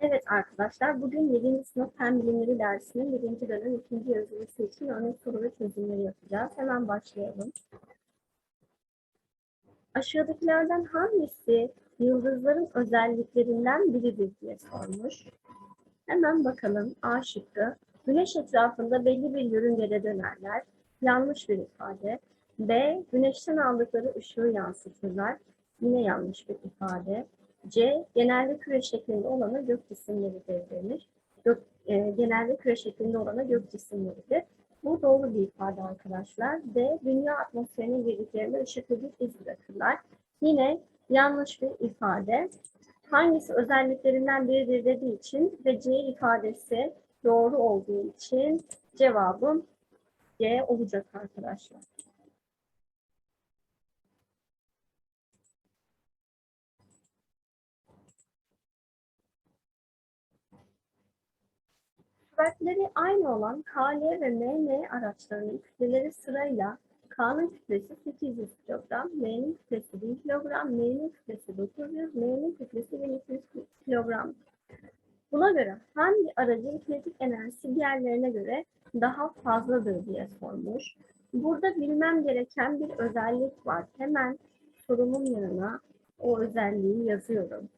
Evet arkadaşlar, bugün 7. sınıf Fen Bilimleri dersinin 1. dönem 2. yazılısı için örnek soru ve çözümleri yapacağız. Hemen başlayalım. Aşağıdakilerden hangisi yıldızların özelliklerinden biridir diye sormuş. Hemen bakalım A şıkkı. Güneş etrafında belli bir yörüngede dönerler. Yanlış bir ifade. B. Güneşten aldıkları ışığı yansıtırlar. Yine yanlış bir ifade. C. Genelde küre şeklinde olana gök cisimleridir denir. Gök, e, genelde küre şeklinde olana gök cisimleridir. Bu doğru bir ifade arkadaşlar. D. Dünya atmosferine girdiklerinde ışıklı bir iz bırakırlar. Yine yanlış bir ifade. Hangisi özelliklerinden biridir dediği için ve C ifadesi doğru olduğu için cevabım C olacak arkadaşlar. Süratleri aynı olan KL ve MM araçlarının kütleleri sırayla K'nın kütlesi 800 kilogram, M'nin kütlesi 1000 kilogram, M'nin kütlesi 900, M'nin kütlesi 1200 kilogram. Buna göre hangi aracın kinetik enerjisi diğerlerine göre daha fazladır diye sormuş. Burada bilmem gereken bir özellik var. Hemen sorumun yanına o özelliği yazıyorum.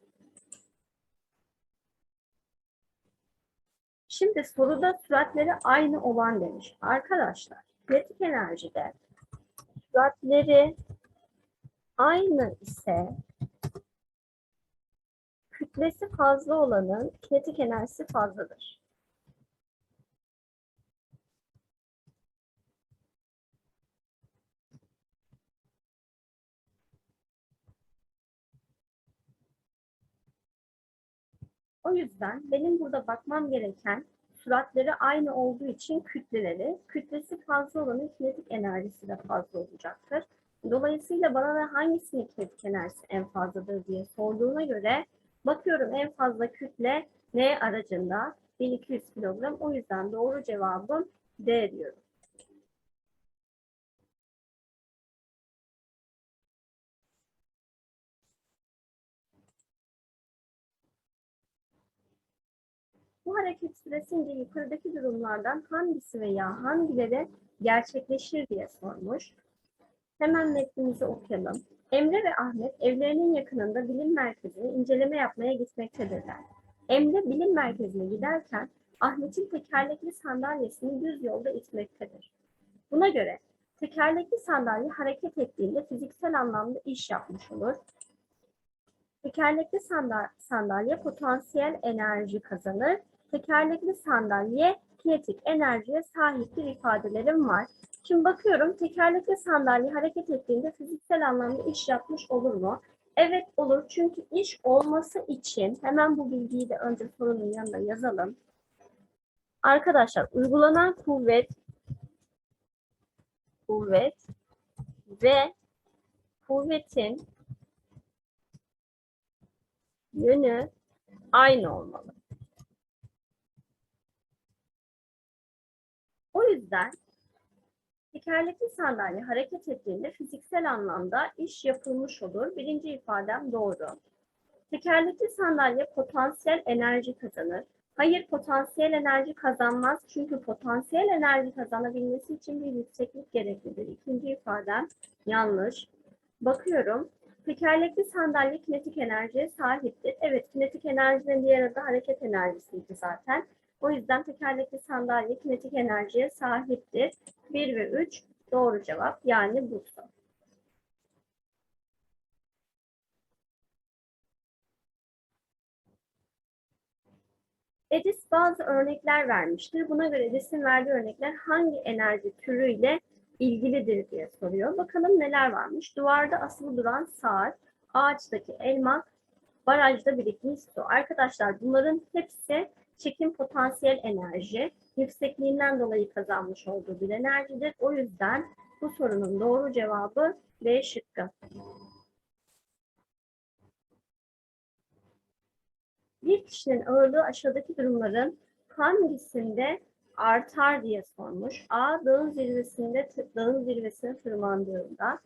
Şimdi soruda süratleri aynı olan demiş. Arkadaşlar kinetik enerjide süratleri aynı ise kütlesi fazla olanın kinetik enerjisi fazladır. O yüzden benim burada bakmam gereken süratleri aynı olduğu için kütleleri, kütlesi fazla olanın kinetik enerjisi de fazla olacaktır. Dolayısıyla bana da hangisinin kinetik enerjisi en fazladır diye sorduğuna göre bakıyorum en fazla kütle ne aracında? 1200 kilogram. O yüzden doğru cevabım D diyorum. Bu hareket süresince yukarıdaki durumlardan hangisi veya hangileri gerçekleşir diye sormuş. Hemen metnimizi okuyalım. Emre ve Ahmet evlerinin yakınında bilim merkezine inceleme yapmaya gitmektedirler. Emre bilim merkezine giderken Ahmet'in tekerlekli sandalyesini düz yolda itmektedir. Buna göre tekerlekli sandalye hareket ettiğinde fiziksel anlamda iş yapmış olur. Tekerlekli sandalye potansiyel enerji kazanır. Tekerlekli sandalye kinetik enerjiye sahiptir ifadelerim var. Şimdi bakıyorum tekerlekli sandalye hareket ettiğinde fiziksel anlamda iş yapmış olur mu? Evet olur çünkü iş olması için hemen bu bilgiyi de önce sorunun yanında yazalım. Arkadaşlar uygulanan kuvvet kuvvet ve kuvvetin yönü aynı olmalı. O yüzden tekerlekli sandalye hareket ettiğinde fiziksel anlamda iş yapılmış olur. Birinci ifadem doğru. Tekerlekli sandalye potansiyel enerji kazanır. Hayır potansiyel enerji kazanmaz. Çünkü potansiyel enerji kazanabilmesi için bir yükseklik gereklidir. İkinci ifadem yanlış. Bakıyorum. Tekerlekli sandalye kinetik enerjiye sahiptir. Evet kinetik enerjinin diğer adı hareket enerjisiydi zaten. O yüzden tekerlekli sandalye kinetik enerjiye sahiptir. 1 ve 3 doğru cevap yani Bursa. Edis bazı örnekler vermiştir. Buna göre Edis'in verdiği örnekler hangi enerji türüyle ilgilidir diye soruyor. Bakalım neler varmış. Duvarda asılı duran saat, ağaçtaki elma, barajda birikmiş su. Arkadaşlar bunların hepsi çekim potansiyel enerji, yüksekliğinden dolayı kazanmış olduğu bir enerjidir. O yüzden bu sorunun doğru cevabı B şıkkı. Bir kişinin ağırlığı aşağıdaki durumların hangisinde artar diye sormuş. A. Dağın zirvesinde dağın zirvesine tırmandığında.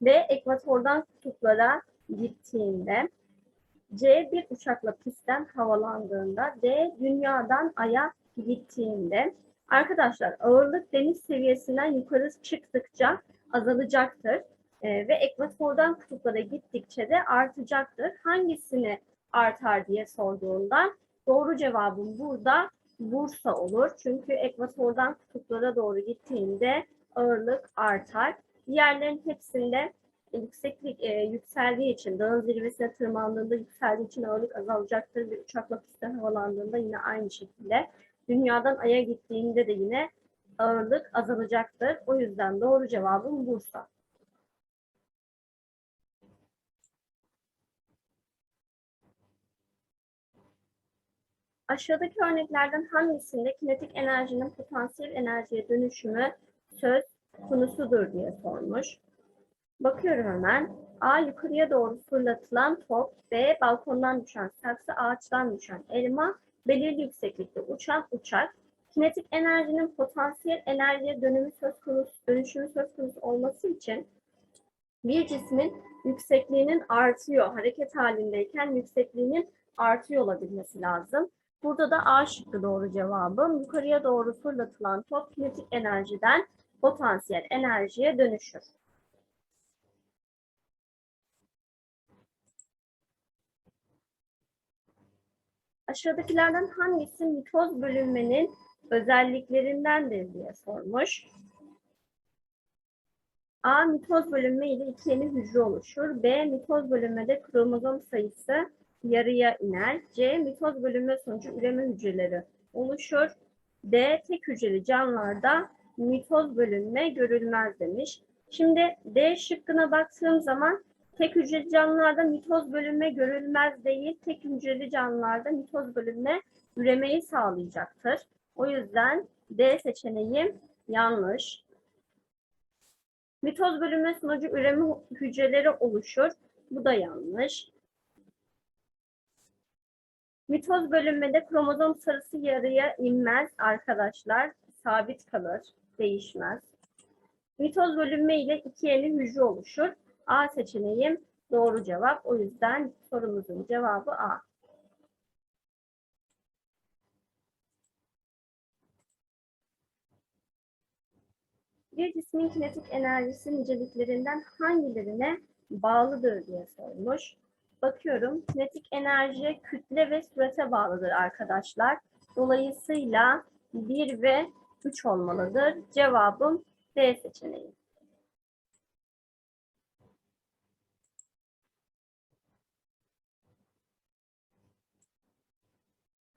B. Ekvatordan kutuplara gittiğinde. C bir uçakla pistten havalandığında, D dünyadan aya gittiğinde. Arkadaşlar ağırlık deniz seviyesinden yukarı çıktıkça azalacaktır Ee, ve ekvatordan kutuplara gittikçe de artacaktır. Hangisini artar diye sorduğunda doğru cevabım burada Bursa olur. Çünkü ekvatordan kutuplara doğru gittiğinde ağırlık artar. Diğerlerin hepsinde yükseklik e, yükseldiği için, dağın zirvesine tırmandığında yükseldiği için ağırlık azalacaktır. Bir uçakla pistten havalandığında yine aynı şekilde. Dünyadan Ay'a gittiğinde de yine ağırlık azalacaktır. O yüzden doğru cevabım Bursa. Aşağıdaki örneklerden hangisinde kinetik enerjinin potansiyel enerjiye dönüşümü söz konusudur diye sormuş. Bakıyorum hemen. A yukarıya doğru fırlatılan top, B balkondan düşen saksı, ağaçtan düşen elma, belirli yükseklikte uçan uçak. Kinetik enerjinin potansiyel enerjiye dönümü söz konusu, dönüşümü söz konusu olması için bir cismin yüksekliğinin artıyor, hareket halindeyken yüksekliğinin artıyor olabilmesi lazım. Burada da A şıkkı doğru cevabım. Yukarıya doğru fırlatılan top kinetik enerjiden potansiyel enerjiye dönüşür. Aşağıdakilerden hangisi mitoz bölünmenin özelliklerindendir diye sormuş. A. Mitoz bölünme ile iki yeni hücre oluşur. B. Mitoz bölünmede kromozom sayısı yarıya iner. C. Mitoz bölünme sonucu üreme hücreleri oluşur. D. Tek hücreli canlılarda mitoz bölünme görülmez demiş. Şimdi D şıkkına baktığım zaman tek hücreli canlılarda mitoz bölünme görülmez değil, tek hücreli canlılarda mitoz bölünme üremeyi sağlayacaktır. O yüzden D seçeneği yanlış. Mitoz bölünme sonucu üreme hücreleri oluşur. Bu da yanlış. Mitoz bölünmede kromozom sarısı yarıya inmez arkadaşlar. Sabit kalır, değişmez. Mitoz bölünme ile iki yeni hücre oluşur. A seçeneğim doğru cevap. O yüzden sorumuzun cevabı A. Bir cismin kinetik enerjisi niceliklerinden hangilerine bağlıdır diye sormuş. Bakıyorum kinetik enerji kütle ve sürete bağlıdır arkadaşlar. Dolayısıyla 1 ve 3 olmalıdır. Cevabım D seçeneği.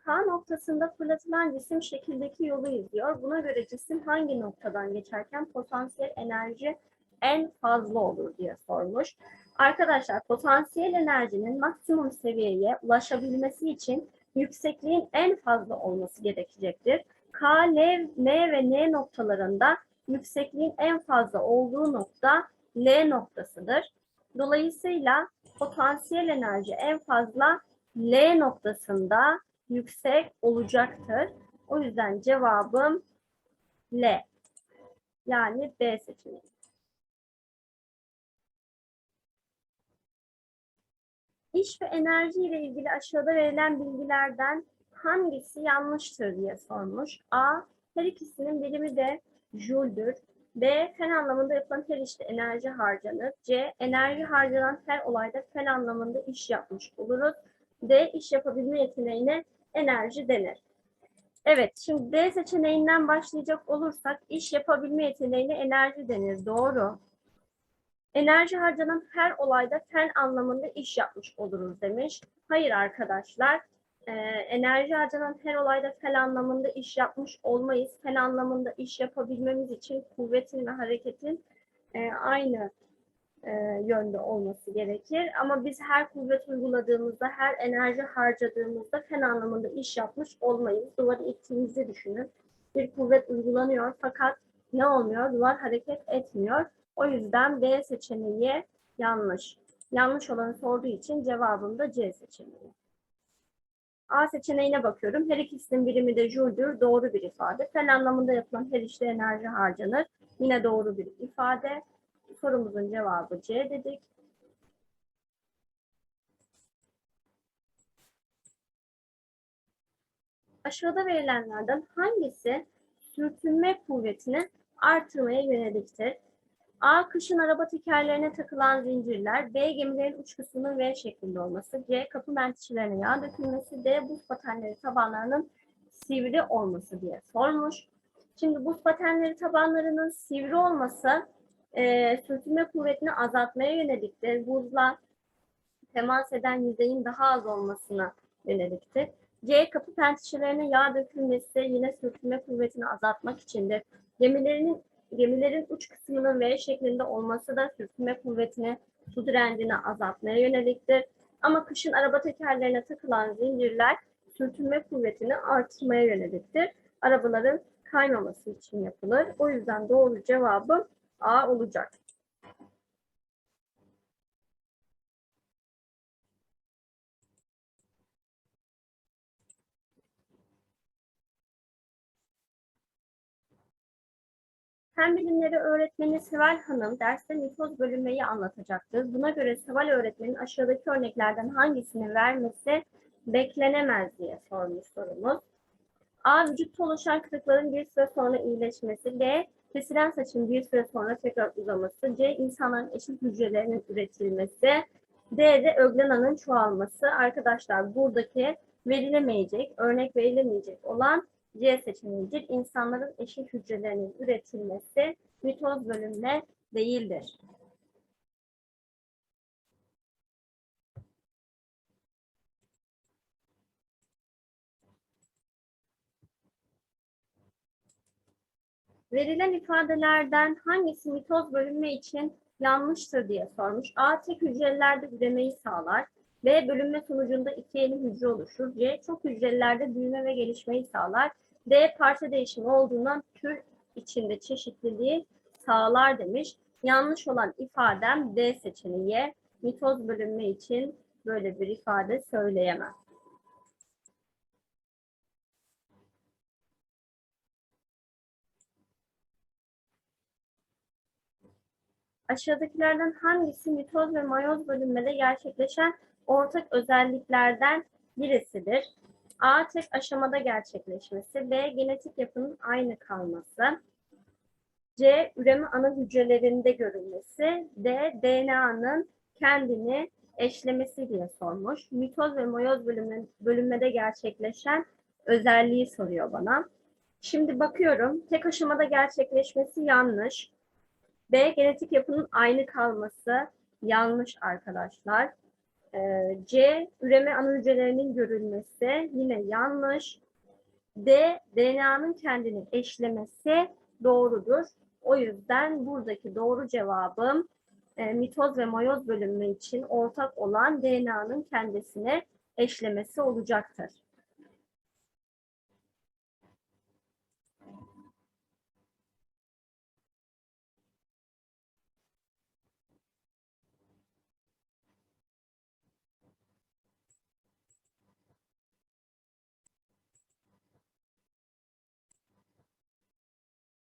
K noktasında fırlatılan cisim şekildeki yolu izliyor. Buna göre cisim hangi noktadan geçerken potansiyel enerji en fazla olur diye sormuş. Arkadaşlar potansiyel enerjinin maksimum seviyeye ulaşabilmesi için yüksekliğin en fazla olması gerekecektir. K, L, M ve N noktalarında yüksekliğin en fazla olduğu nokta L noktasıdır. Dolayısıyla potansiyel enerji en fazla L noktasında yüksek olacaktır. O yüzden cevabım L. Yani B seçeneği. İş ve enerji ile ilgili aşağıda verilen bilgilerden hangisi yanlıştır diye sormuş. A. Her ikisinin birimi de Joule'dür. B. Fen anlamında yapılan her işte enerji harcanır. C. Enerji harcanan her olayda fen anlamında iş yapmış oluruz. D. İş yapabilme yeteneğine enerji denir. Evet, şimdi D seçeneğinden başlayacak olursak iş yapabilme yeteneğine enerji denir. Doğru. Enerji harcanan her olayda fen anlamında iş yapmış oluruz demiş. Hayır arkadaşlar. Ee, enerji harcanan her olayda fen anlamında iş yapmış olmayız. Fen anlamında iş yapabilmemiz için kuvvetin ve hareketin e, aynı e, yönde olması gerekir. Ama biz her kuvvet uyguladığımızda, her enerji harcadığımızda fen anlamında iş yapmış olmayız. Duvarı ittiğimizi düşünün. Bir kuvvet uygulanıyor fakat ne olmuyor? Duvar hareket etmiyor. O yüzden B seçeneği yanlış. Yanlış olanı sorduğu için cevabım da C seçeneği. A seçeneğine bakıyorum. Her ikisinin birimi de joule'dur. Doğru bir ifade. Fen anlamında yapılan her işte enerji harcanır. Yine doğru bir ifade. Sorumuzun cevabı C dedik. Aşağıda verilenlerden hangisi sürtünme kuvvetini artırmaya yöneliktir? A. Kışın araba tekerlerine takılan zincirler. B. Gemilerin uç kısmının V şeklinde olması. C. Kapı mentişlerine yağ dökülmesi. D. Buz patenleri tabanlarının sivri olması diye sormuş. Şimdi buz patenleri tabanlarının sivri olması e, sürtünme kuvvetini azaltmaya yöneliktir. Buzla temas eden yüzeyin daha az olmasına yöneliktir. C. Kapı pençelerine yağ dökülmesi yine sürtünme kuvvetini azaltmak içindir. Gemilerin gemilerin uç kısmının V şeklinde olması da sürtünme kuvvetini, su direncini azaltmaya yöneliktir. Ama kışın araba tekerlerine takılan zincirler sürtünme kuvvetini artırmaya yöneliktir. Arabaların kaymaması için yapılır. O yüzden doğru cevabı A olacak. Fen bilimleri öğretmeni Seval Hanım derste mitoz bölünmeyi anlatacaktır. Buna göre Seval öğretmenin aşağıdaki örneklerden hangisini vermesi beklenemez diye sormuş sorumuz. A. Vücutta oluşan kırıkların bir süre sonra iyileşmesi. B. Kesilen saçın bir süre sonra tekrar uzaması. C. insanların eşit hücrelerinin üretilmesi. D. de öglenanın çoğalması. Arkadaşlar buradaki verilemeyecek, örnek verilemeyecek olan C seçeneğidir. İnsanların eşit hücrelerinin üretilmesi mitoz bölünme değildir. Verilen ifadelerden hangisi mitoz bölünme için yanlıştır diye sormuş. A. Tek hücrelerde üremeyi sağlar. B. Bölünme sonucunda iki yeni hücre oluşur. C. Çok hücrelerde büyüme ve gelişmeyi sağlar. D. Parça değişimi olduğundan tür içinde çeşitliliği sağlar demiş. Yanlış olan ifadem D seçeneği. Mitoz bölünme için böyle bir ifade söyleyemem. Aşağıdakilerden hangisi mitoz ve mayoz bölünmede gerçekleşen ortak özelliklerden birisidir? A. Tek aşamada gerçekleşmesi. B. Genetik yapının aynı kalması. C. Üreme ana hücrelerinde görülmesi. D. DNA'nın kendini eşlemesi diye sormuş. Mitoz ve mayoz bölünme, bölünmede gerçekleşen özelliği soruyor bana. Şimdi bakıyorum. Tek aşamada gerçekleşmesi yanlış. B. Genetik yapının aynı kalması yanlış arkadaşlar. Ee, C. Üreme ana hücrelerinin görülmesi yine yanlış. D. DNA'nın kendini eşlemesi doğrudur. O yüzden buradaki doğru cevabım e, mitoz ve mayoz bölünme için ortak olan DNA'nın kendisini eşlemesi olacaktır.